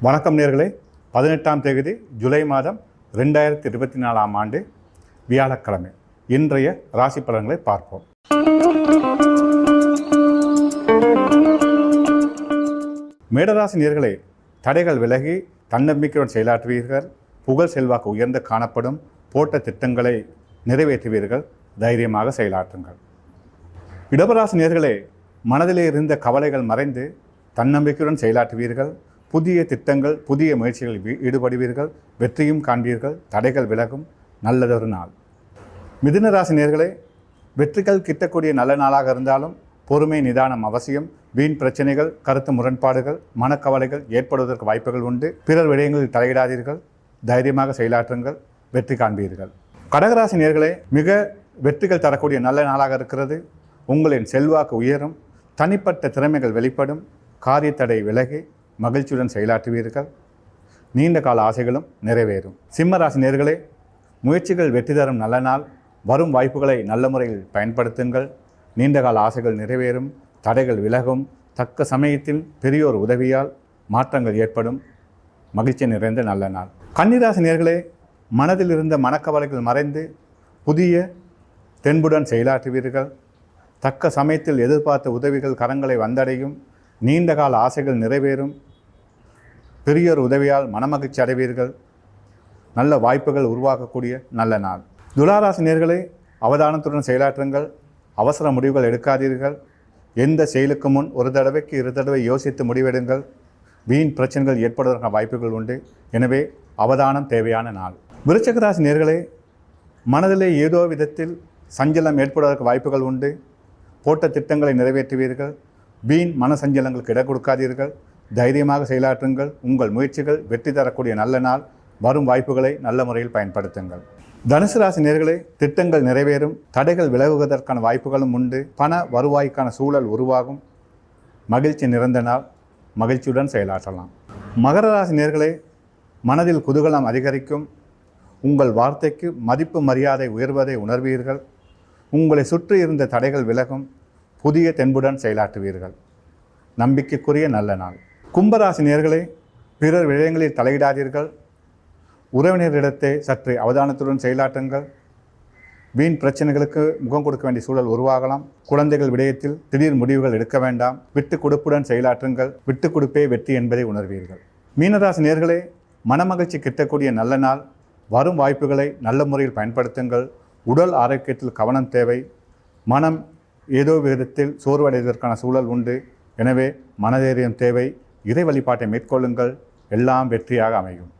வணக்கம் நேர்களே. பதினெட்டாம் தேதி ஜூலை மாதம் ரெண்டாயிரத்தி இருபத்தி நாலாம் ஆண்டு வியாழக்கிழமை. இன்றைய ராசி பலன்களை பார்ப்போம். மேடராசி நேர்களே தடைகள் விலகி தன்னம்பிக்கையுடன் செயலாற்றுவீர்கள். புகழ் செல்வாக்கு உயர்ந்து காணப்படும். போட்ட திட்டங்களை நிறைவேற்றுவீர்கள். தைரியமாக செயலாற்றுங்கள். இடபராசி நேர்களே மனதிலே இருந்த கவலைகள் மறைந்து தன்னம்பிக்கையுடன் செயலாற்றுவீர்கள். புதிய திட்டங்கள் புதிய முயற்சிகளில் ஈடுபடுவீர்கள் வெற்றியும் காண்பீர்கள் தடைகள் விலகும் நல்லதொரு நாள். மிதுனராசி நேர்களே வெற்றிகள் கிட்டக்கூடிய நல்ல நாளாக இருந்தாலும் பொறுமை நிதானம் அவசியம். வீண் பிரச்சனைகள் கருத்து முரண்பாடுகள் மனக்கவலைகள் ஏற்படுவதற்கு வாய்ப்புகள் உண்டு. பிறர் விடயங்களில் தலையிடாதீர்கள் தைரியமாக செயலாற்றுங்கள் வெற்றி காண்பீர்கள். கடகராசி நேர்களே மிக வெற்றிகள் தரக்கூடிய நல்ல நாளாக இருக்கிறது. உங்களின் செல்வாக்கு உயரும் தனிப்பட்ட திறமைகள் வெளிப்படும் காரியத்தடை விலகி மகிழ்ச்சியுடன் செயலாற்றுவீர்கள். நீண்ட கால ஆசைகளும் நிறைவேறும். சிம்ம ராசி நேர்களே முயற்சிகள் வெற்றி தரும் நல்ல நாள். வரும் வாய்ப்புகளை நல்ல முறையில் பயன்படுத்துங்கள். நீண்ட கால ஆசைகள் நிறைவேறும். தடைகள் விலகும். தக்க சமயத்தில் பெரியோர் உதவியால் மாற்றங்கள் ஏற்படும். மகிழ்ச்சி நிறைந்த நல்ல நாள். கன்னிராசி நேர்களே மனதில் இருந்த மனக்கவலைகள் மறைந்து புதிய தென்புடன் செயலாற்றுவீர்கள். தக்க சமயத்தில் எதிர்பார்த்த உதவிகள் கரங்களை வந்தடையும். நீண்ட கால ஆசைகள் நிறைவேறும். பெரியோர் உதவியால் மனமகிழ்ச்சி அடைவீர்கள். நல்ல வாய்ப்புகள் உருவாக்கக்கூடிய நல்ல நாள். துளாராசி நேர்களை அவதானத்துடன் செயலாற்றுங்கள். அவசர முடிவுகள் எடுக்காதீர்கள். எந்த செயலுக்கு முன் ஒரு தடவைக்கு இரு தடவை யோசித்து முடிவெடுங்கள். வீண் பிரச்சனைகள் ஏற்படுவதற்கான வாய்ப்புகள் உண்டு. எனவே அவதானம் தேவையான நாள். விருச்சகராசி நேர்களே மனதிலே ஏதோ விதத்தில் சஞ்சலம் ஏற்படுவதற்கு வாய்ப்புகள் உண்டு. போட்ட திட்டங்களை நிறைவேற்றுவீர்கள். வீண் மன சஞ்சலங்களுக்கு இட கொடுக்காதீர்கள். தைரியமாக செயலாற்றுங்கள். உங்கள் முயற்சிகள் வெற்றி தரக்கூடிய நல்ல நாள். வரும் வாய்ப்புகளை நல்ல முறையில் பயன்படுத்துங்கள். தனுசு ராசி நேர்களே திட்டங்கள் நிறைவேறும். தடைகள் விலகுவதற்கான வாய்ப்புகளும் உண்டு. பண வருவாய்க்கான சூழல் உருவாகும். மகிழ்ச்சி நிறைந்த நாள். மகிழ்ச்சியுடன் செயலாற்றலாம். மகர ராசி நேர்களே மனதில் குதூகலம் அதிகரிக்கும். உங்கள் வார்த்தைக்கு மதிப்பு மரியாதை உயர்வதை உணர்வீர்கள். உங்களை சுற்றி இருந்த தடைகள் விலகும். புதிய தென்புடன் செயலாற்றுவீர்கள். நம்பிக்கைக்குரிய நல்ல நாள். கும்பராசி நேர்களே பிறர் விடயங்களில் தலையிடாதீர்கள். உறவினரிடத்தை சற்று அவதானத்துடன் செயலாற்றுங்கள். வீண் பிரச்சனைகளுக்கு முகம் கொடுக்க வேண்டிய சூழல் உருவாகலாம். குழந்தைகள் விடயத்தில் திடீர் முடிவுகள் எடுக்க வேண்டாம். விட்டு கொடுப்புடன் செயலாற்றுங்கள். விட்டு கொடுப்பே வெற்றி என்பதை உணர்வீர்கள். மீனராசி நேர்களே மனமகிழ்ச்சி கிட்டக்கூடிய நல்ல நாள். வரும் வாய்ப்புகளை நல்ல முறையில் பயன்படுத்துங்கள். உடல் ஆரோக்கியத்தில் கவனம் தேவை. மனம் ஏதோ விதத்தில் சோர்வடைவதற்கான சூழல் உண்டு. எனவே மனதைரியம் தேவை. இறை வழிபாட்டை மேற்கொள்ளுங்கள். எல்லாம் வெற்றியாக அமையும்.